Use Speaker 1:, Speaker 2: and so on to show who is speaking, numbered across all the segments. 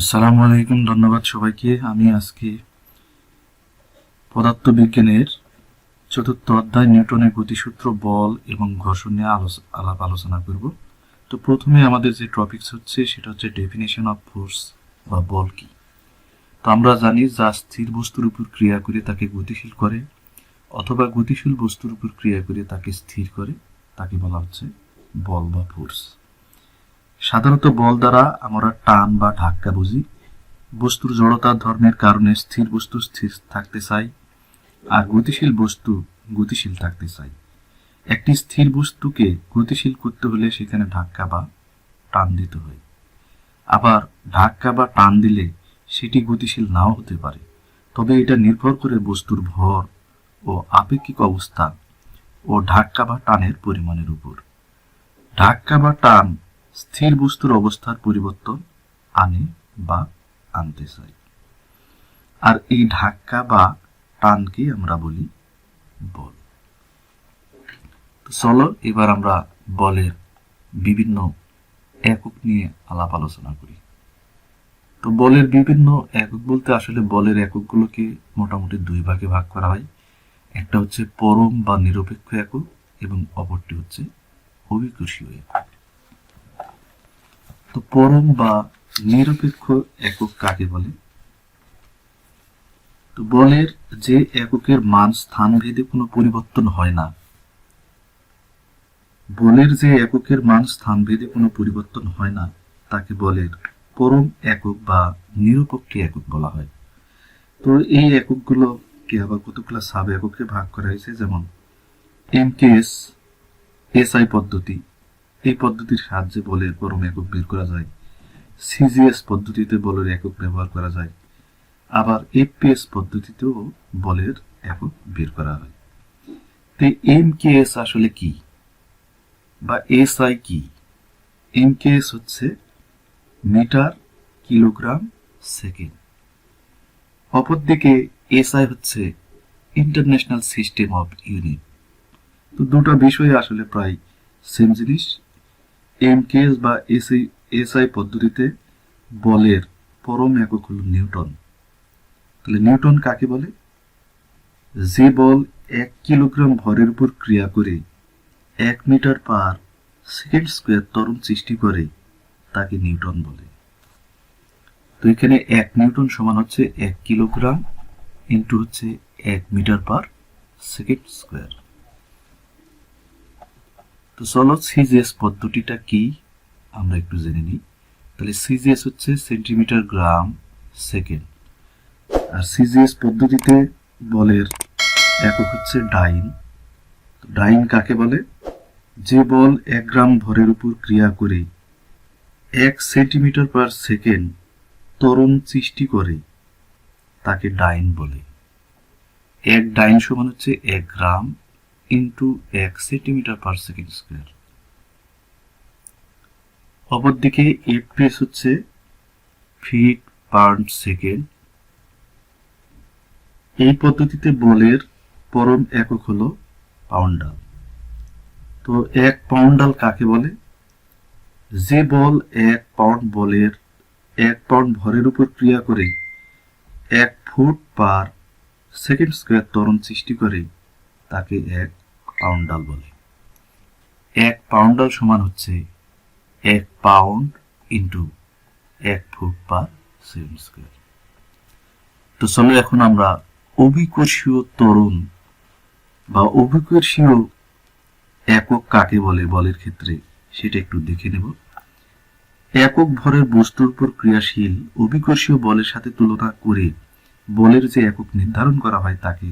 Speaker 1: আসসালামু আলাইকুম, ধন্যবাদ সবাইকে। আমি আজকে পদার্থবিজ্ঞানের চতুর্থ অধ্যায় নিউটনের গতিসূত্র, বল এবং ঘর্ষণ নিয়ে আলাপ আলোচনা করব। তো প্রথমে আমাদের যে টপিকস হচ্ছে, সেটা হচ্ছে ডেফিনেশন অফ ফোর্স বা বল কি। তো আমরা জানি যা স্থির বস্তুর উপর ক্রিয়া করে তাকে গতিশীল করে, অথবা গতিশীল বস্তুর উপর ক্রিয়া করে তাকে স্থির করে, তাকে বলা হচ্ছে বল বা ফোর্স সাধারণত বল দ্বারা আমরা টান বা ধাক্কা বুঝি। বস্তুর জড়তার ধর্মের কারণে স্থির বস্তু স্থির থাকতে চাই আর গতিশীল বস্তু গতিশীল থাকতে চাই। একটি স্থির বস্তুকে গতিশীল করতে হলে সেখানে ধাক্কা বা টান দিতে হয়। আবার ধাক্কা বা টান দিলে সেটি গতিশীল নাও হতে পারে। তবে এটা নির্ভর করে বস্তুর ভর ও আপেক্ষিক অবস্থা ও ধাক্কা বা টানের পরিমাণের উপর। ধাক্কা বা টান স্থির বস্তুর অবস্থার পরিবর্তন আনে বা আনতে চাই। আর এই ধাক্কা বা টানকে আমরা বলি বল। চলো, এবার আমরা বলের বিভিন্ন একক নিয়ে আলাপ আলোচনা করি। তো বলের বিভিন্ন একক বলতে আসলে বলের এককগুলোকে মোটামুটি দুই ভাগে ভাগ করা হয়। একটা হচ্ছে পরম বা নিরপেক্ষ একক এবং অপরটি হচ্ছে অভিকর্ষীয় একক। তো পরম বা নিরপেক্ষ একক কাকে বলে? তো বলের যে এককের মান স্থান ভেদে কোনো পরিবর্তন হয় না। বলের যে এককের মান স্থান ভেদে কোনো পরিবর্তন হয় না, তাকে বলের পরম একক বা নিরপেক্ষ একক বলা হয়। তো এই এককগুলো কে আবার কতগুলো সাব এককে ভাগ করা হয়েছে? যেমন এমকেএস এসআই পদ্ধতি এই পদ্ধতির সাহায্যে বলের পরম একক বের করা যায়। সিজিএস পদ্ধতিতে বলের একক ব্যবহার করা যায়। আবার এফপিএস পদ্ধতিতেও বলের একক বের করা হয়। তো এমকেএস আসলে কি? বা এসআই কি? এমকেএস হচ্ছে মিটার, কিলোগ্রাম, সেকেন্ড। অপরদিকে এসআই হচ্ছে ইন্টারন্যাশনাল সিস্টেম অফ ইউনিট। তো দুটো বিষয় আসলে প্রায় সেম জিনিস। এমকেএস বা এসআই এসআই পদ্ধতিতে বলের পরম একক হল নিউটন। তাহলে নিউটন কাকে বলে? যে বল এক কিলোগ্রাম ভরের উপর ক্রিয়া করে এক মিটার পার সেকেন্ড স্কোয়ার ত্বরণ সৃষ্টি করে, তাকে নিউটন বলে। তো এখানে এক নিউটন সমান হচ্ছে এক কিলোগ্রাম ইন্টু হচ্ছে এক মিটার পার সেকেন্ড স্কোয়ার। তো চলো সিজিএস পদ্ধতিটা কি? আমরা একটু জেনে নিই। তাহলে সিজিএস হচ্ছে সেন্টিমিটার গ্রাম, সেকেন্ড। আর সিজিএস পদ্ধতিতে বলের একক হচ্ছে ডাইন। ডাইন কাকে বলে? যে বল এক গ্রাম ভরের উপর ক্রিয়া করে এক সেন্টিমিটার পার সেকেন্ড ত্বরণ সৃষ্টি করে, তাকে ডাইন বলে। এক ডাইন সমান হচ্ছে এক গ্রাম ইন্টু এক সেন্টিমিটার পার সেকেন্ড স্কোয়ার অপরদিকে এফপিএস হচ্ছে ফিট পার সেকেন্ড এই পদ্ধতিতে বলের পরম একক হলো পাউন্ডাল তো এক পাউন্ডাল কাকে বলে? যে বল এক পাউন্ড বলের এক পাউন্ড ভরের উপর ক্রিয়া করে এক ফুট পার সেকেন্ড স্কোয়ার ত্বরণ সৃষ্টি করে। তাকে এক পাউন্ডাল বলে। এক পাউন্ডাল সমান হচ্ছে এক পাউন্ড ইন্টু এক ফুট পার সেকেন্ড স্কোয়ার তো চলো এখন আমরা অভিকর্ষীয় ত্বরণ বা অভিকর্ষীয় একক কাকে বলে বলের ক্ষেত্রে সেটা একটু দেখে নেব। একক ভরের বস্তুর উপর ক্রিয়াশীল অভিকর্ষীয় বলের সাথে তুলনা করে বলের যে একক নির্ধারণ করা হয় তাকে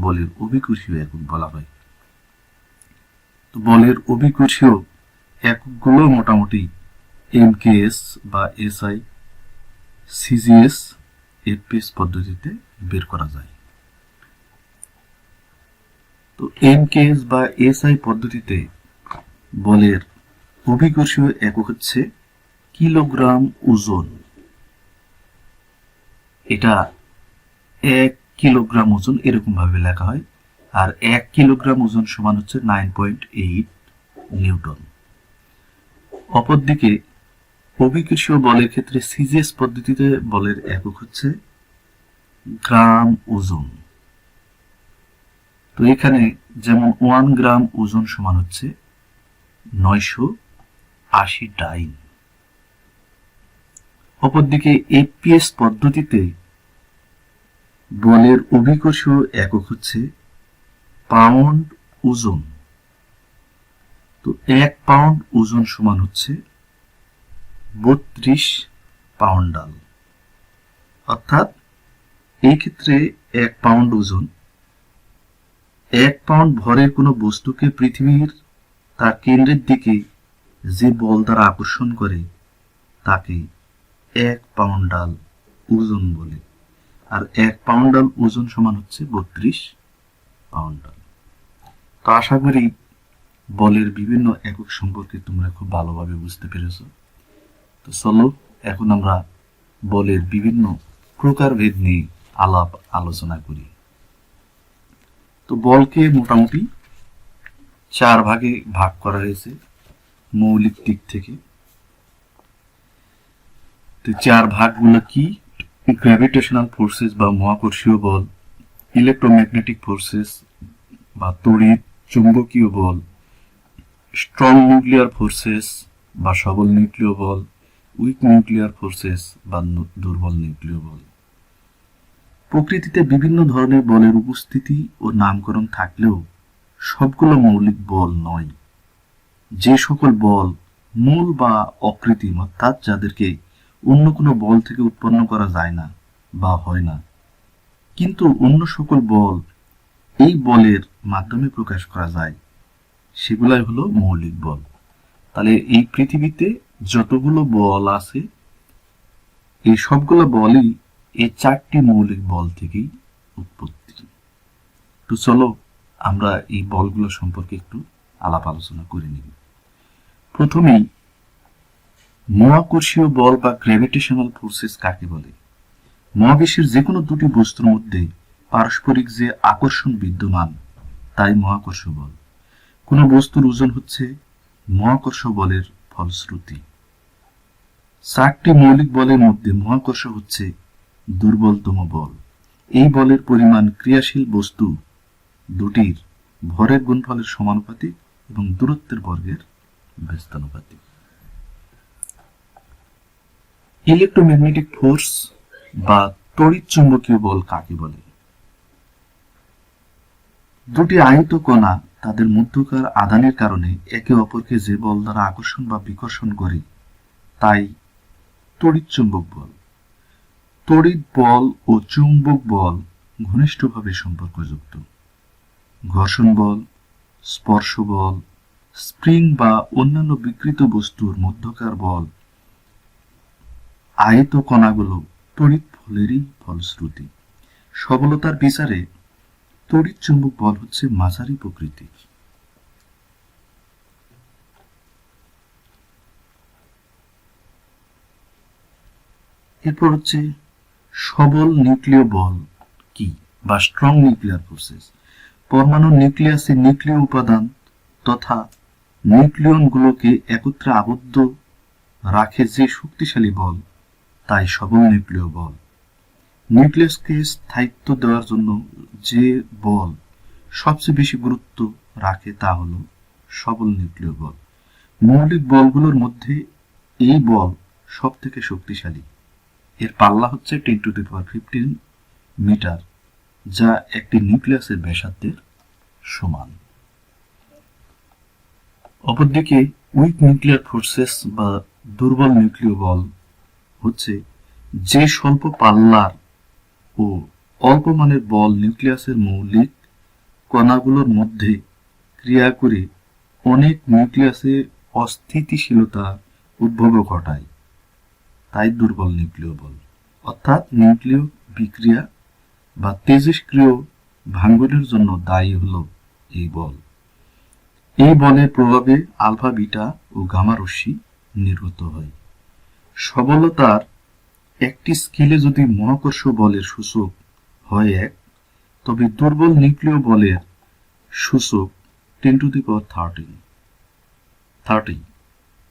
Speaker 1: বলের অভিকর্ষীয় একক বলা হয়। তো বলের অভিকর্ষীয় এককগুলো মোটামুটি এমকেএস বা এসআই, সিজিএস, এফপিএস পদ্ধতিতে বের করা যায়। তো এমকেএস বা এসআই পদ্ধতিতে বলের অভিকর্ষীয় একক হচ্ছে কিলোগ্রাম ওজন। এটা এক কিলোগ্রাম ওজন এরকম ভাবে লেখা হয়। আর এক কিলোগ্রাম ওজন সমান হচ্ছে নাইন পয়েন্ট এইট নিউটন। অপরদিকে অভিকর্ষীয় বলের ক্ষেত্রে সিজিএস পদ্ধতিতে বলের একক হচ্ছে গ্রাম ওজন। তো এখানে যেমন ওয়ান গ্রাম ওজন সমান হচ্ছে নয়শো আশি ডাইন। অপরদিকে, এপিএস পদ্ধতিতে বলের অভিকর্ষীয় একক হচ্ছে পাউন্ড ওজন। তো এক পাউন্ড ওজন সমান হচ্ছে বত্রিশ পাউন্ডাল। অর্থাৎ এই ক্ষেত্রে এক পাউন্ড ওজন, এক পাউন্ড ভরের কোনো বস্তুকে পৃথিবীর তার কেন্দ্রের দিকে যে বল দ্বারা আকর্ষণ করে, তাকে এক পাউন্ডাল ওজন বলে। আর এক পাউন্ডাল ওজন সমান হচ্ছে বত্রিশ পাউন্ডাল তো আশা করি বলের বিভিন্ন একক সম্পর্কে তোমরা খুব ভালোভাবে বুঝতে পেরেছ। তো চলো, এখন আমরা বলের বিভিন্ন প্রকারভেদ নিয়ে আলাপ আলোচনা করি। তো বলকে মোটামুটি চার ভাগে ভাগ করা হয়েছে মৌলিক দিক থেকে। তো চার ভাগগুলো কি? গ্র্যাভিটেশনাল ফোর্সেস বা মহাকর্ষীয় বল ইলেকট্রোম্যাগনেটিক ফোর্সেস বা তড়িৎ চুম্বকীয় বল স্ট্রং নিউক্লিয়ার ফোর্সেস বা সবল নিউক্লিয় বল উইক নিউক্লিয়ার ফোর্সেস বা দুর্বল নিউক্লিয় বল। প্রকৃতিতে বিভিন্ন ধরনের বলের উপস্থিতি ও নামকরণ থাকলেও সবগুলো মৌলিক বল নয়। যে সকল বল মূল বা অকৃত্রিম, অর্থাৎ যাদেরকে অন্য কোনো বল থেকে উৎপন্ন করা যায় না বা হয় না। কিন্তু অন্য সকল বল এই বলের মাধ্যমে প্রকাশ করা যায়, সেগুলাই হলো মৌলিক বল। তাহলে এই পৃথিবীতে যতগুলো বল আছে, এই সবগুলো বলই এই চারটি মৌলিক বল থেকেই উৎপত্তি। তো চলো আমরা এই বলগুলো সম্পর্কে একটু আলাপ আলোচনা করে নিব প্রথমেই মহাকর্ষীয় বল বা গ্র্যাভিটেশনাল ফোর্সেস কাকে বলে? মহাবিশ্বের যে কোনো দুটি বস্তুর মধ্যে পারস্পরিক যে আকর্ষণ বিদ্যমান, তাই মহাকর্ষ বল। কোনো বস্তুর ওজন হচ্ছে মহাকর্ষ বলের ফলশ্রুতি। চারটি মৌলিক বলের মধ্যে মহাকর্ষ হচ্ছে দুর্বলতম বল। এই বলের পরিমাণ ক্রিয়াশীল বস্তু দুটির ভরের গুণফলের সমানুপাতিক এবং দূরত্বের বর্গের ব্যস্তানুপাতিক। ইলেকট্রোম্যাগনেটিক ফোর্স বা তড়িৎ চুম্বকীয় বল কাকে বলে? দুটি আহিত কণা তাদের মধ্যকার আদানের কারণে একে অপরকে যে বল দ্বারা আকর্ষণ বা বিকর্ষণ করে, তাই তড়িৎ চুম্বক বল। তড়িৎ বল ও চুম্বক বল ঘনিষ্ঠভাবে সম্পর্কযুক্ত। ঘর্ষণ বল, স্পর্শ বল, স্প্রিং বা অন্যান্য বিকৃত বস্তুর মধ্যকার বল আয়ত কণাগুলো তড়িৎ ফলেরই ফলশ্রুতি। সবলতার বিচারে তড়িৎ চুম্বক বল হচ্ছে মাঝারি প্রকৃতির। এরপর হচ্ছে সবল নিউক্লিয় বল কি বা স্ট্রং নিউক্লিয়ার ফোর্সেস পরমাণু নিউক্লিয়াসে নিউক্লিয় উপাদান তথা নিউক্লিয়নগুলোকে একত্রে আবদ্ধ রাখে যে শক্তিশালী বল তাই সবল নিউক্লিয় বল। নিউক্লিয়াসকে স্থায়িত্ব দেওয়ার জন্য যে বল সবচেয়ে বেশি গুরুত্ব রাখে তা হল সবল নিউক্লিয় বল। মৌলিক বলগুলোর মধ্যে এই বল সব থেকে শক্তিশালী। এর পাল্লা হচ্ছে ten to the power fifteen metre, যা একটি নিউক্লিয়াসের ব্যাসার্ধের সমান। অপরদিকে উইক নিউক্লিয়ার ফোর্সেস বা দুর্বল নিউক্লিয় বল হচ্ছে যে স্বল্প পাল্লার ও অল্প মানের বল নিউক্লিয়াসের মৌলিক কণাগুলোর মধ্যে ক্রিয়া করে অনেক নিউক্লিয়াসে অস্থিতিশীলতা উদ্ভব ঘটায়। তাই দুর্বল নিউক্লিয় বল। অর্থাৎ নিউক্লিয় বিক্রিয়া বা তেজস্ক্রিয় ভাঙ্গনের জন্য দায়ী হল এই বল। এই বলের প্রভাবে আলফা, বিটা ও গামা রশ্মি নির্গত হয়। সবলতার একটি স্কেলে যদি মহাকর্ষ বলের সূচক হয় এক, তবে দুর্বল নিউক্লিয় বলের সূচক ten to the power thirteen thirty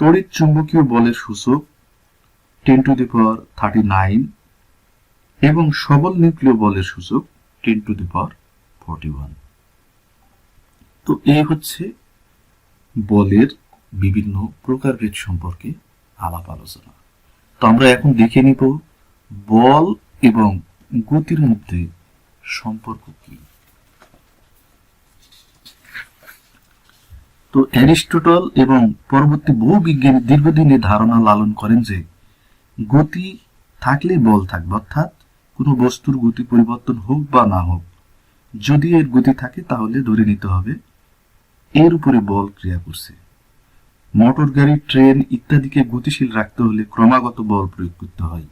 Speaker 1: তড়িৎ চুম্বকীয় বলের সূচক ten to the power thirty nine এবং সবল নিউক্লিয় বলের সূচক ten to the power forty one তো এই হচ্ছে বলের বিভিন্ন প্রকারভেদ সম্পর্কে আলাপ আলোচনা। তো আমরা এখন দেখে নিব বল এবং গতির মধ্যে সম্পর্ক কি। তো অ্যারিস্টটল এবং পরবর্তী বহু বিজ্ঞানী দীর্ঘদিনের ধারণা লালন করেন যে গতি থাকলে বল থাকবে, অর্থাৎ কোনো বস্তুর গতি পরিবর্তন হোক বা না হোক, যদি এর গতি থাকে তাহলে ধরে নিতে হবে এর উপরে বল ক্রিয়া করছে। মোটর গাড়ি, ট্রেন ইত্যাদিকে গতিশীল রাখতে হলে ক্রমাগত বল প্রয়োগ করতে হয়।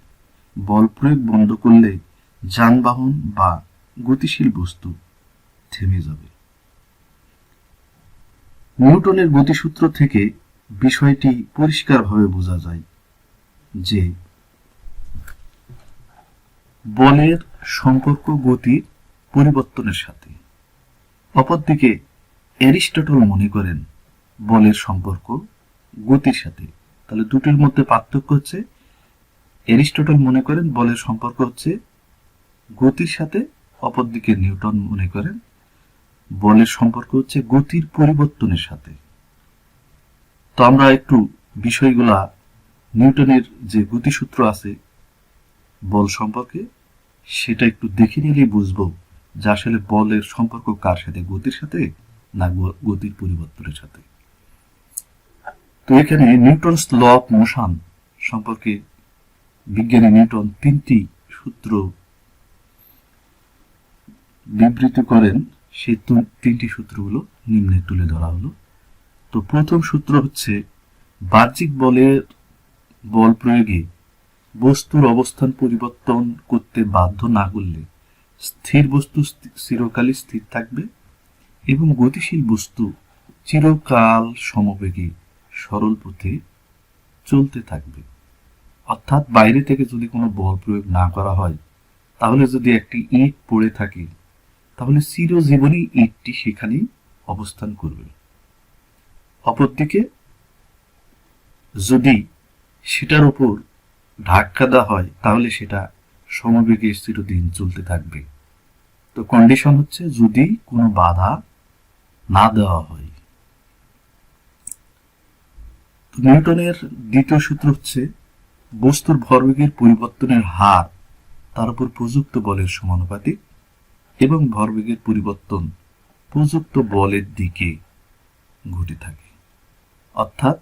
Speaker 1: বল প্রয়োগ বন্ধ করলে যানবাহন বা গতিশীল বস্তু থেমে যাবে। নিউটনের গতিসূত্র থেকে বিষয়টি পরিষ্কারভাবে বোঝা যায় যে বলের সম্পর্ক গতির পরিবর্তনের সাথে। অপরদিকে অ্যারিস্টটল মনে করেন বলের সম্পর্ক গতির সাথে। তাহলে দুটির মধ্যে পার্থক্য হচ্ছে, অ্যারিস্টটল মনে করেন বলের সম্পর্ক হচ্ছে গতির সাথে অপরদিকে নিউটন মনে করেন বলের সম্পর্ক হচ্ছে গতির পরিবর্তনের সাথে। তো আমরা একটু বিষয়গুলা, নিউটনের যে গতিসূত্র আছে বল সম্পর্কে, সেটা একটু দেখে নিলেই বুঝব যে আসলে বলের সম্পর্ক কার সাথে, গতির সাথে না গতির পরিবর্তনের সাথে। তো এখানে নিউটনস ল অফ মোশন সম্পর্কে বিজ্ঞানী নিউটন তিনটি সূত্র বিবৃত করেন। সেই তিনটি সূত্রগুলো নিম্নে তুলে ধরা হলো। তো প্রথম সূত্র হচ্ছে, বাহ্যিক বলের বল প্রয়োগে বস্তুর অবস্থান পরিবর্তন করতে বাধ্য না করলে স্থির বস্তু চিরকালই স্থির থাকবে এবং গতিশীল বস্তু চিরকাল সমবেগে সরল পথে চলতে থাকবে। অর্থাৎ বাইরে থেকে যদি কোনো বল প্রয়োগ না করা হয়, তাহলে যদি একটি ইট পড়ে থাকে, তাহলে চিরজীবনই ইটটি সেখানেই অবস্থান করবে। অপরদিকে, যদি সেটার উপর ধাক্কা দেওয়া হয়, তাহলে সেটা সমবেগে চিরদিন চলতে থাকবে। তো কন্ডিশন হচ্ছে যদি কোনো বাধা না দেওয়া হয় তো নিউটনের দ্বিতীয় সূত্র হচ্ছে, বস্তুর ভরবেগের পরিবর্তনের হার, তার উপর প্রযুক্ত বলের সমানুপাতিক এবং ভরবেগের পরিবর্তন প্রযুক্ত বলের দিকে ঘটে থাকে। অর্থাৎ,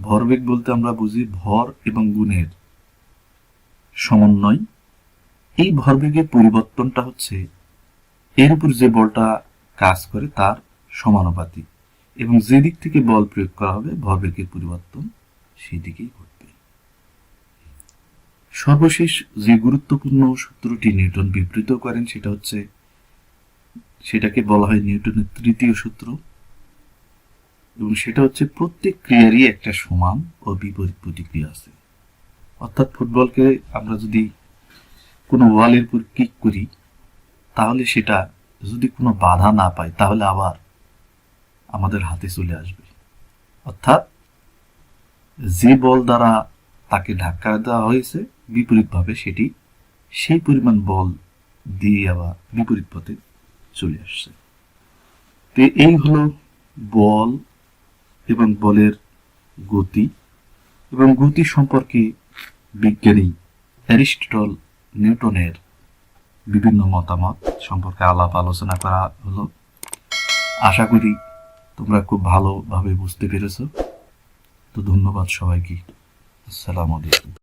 Speaker 1: ভরবেগ বলতে আমরা বুঝি ভর এবং গুণের সমন্বয়। এই ভরবেগের পরিবর্তনটা হচ্ছে, এর উপর যে বলটা কাজ করে তার সমানুপাতিক। এবং যে দিক থেকে বল প্রয়োগ করা হবে, ভরবেগের পরিবর্তন সেই দিকেই ঘটবে। সর্বশেষ যে গুরুত্বপূর্ণ সূত্রটি নিউটন বিবৃত করেন, সেটা হচ্ছে, সেটাকে বলা হয় নিউটনের তৃতীয় সূত্র, এবং সেটা হচ্ছে প্রত্যেক ক্রিয়ারই একটা সমান ও বিপরীত প্রতিক্রিয়া আছে। অর্থাৎ ফুটবলকে আমরা যদি কোনো ওয়ালের উপর কিক করি, তাহলে সেটা যদি কোনো বাধা না পায়, তাহলে আবার আমাদের হাতে চলে আসবে। অর্থাৎ যে বল দ্বারা তাকে ধাক্কা দেওয়া হয়েছে, বিপরীতভাবে সেটি সেই পরিমাণ বল দিয়ে আবার বিপরীত পথে চলে আসছে। তো এই হলো বল এবং বলের গতি। এবং গতি সম্পর্কে বিজ্ঞানী অ্যারিস্টটল নিউটনের বিভিন্ন মতামত সম্পর্কে আলাপ আলোচনা করা হলো। আশা করি তোমরা খুব ভালোভাবে বুঝতে পেরেছ। তো ধন্যবাদ সবাইকে। আসসালামু আলাইকুম।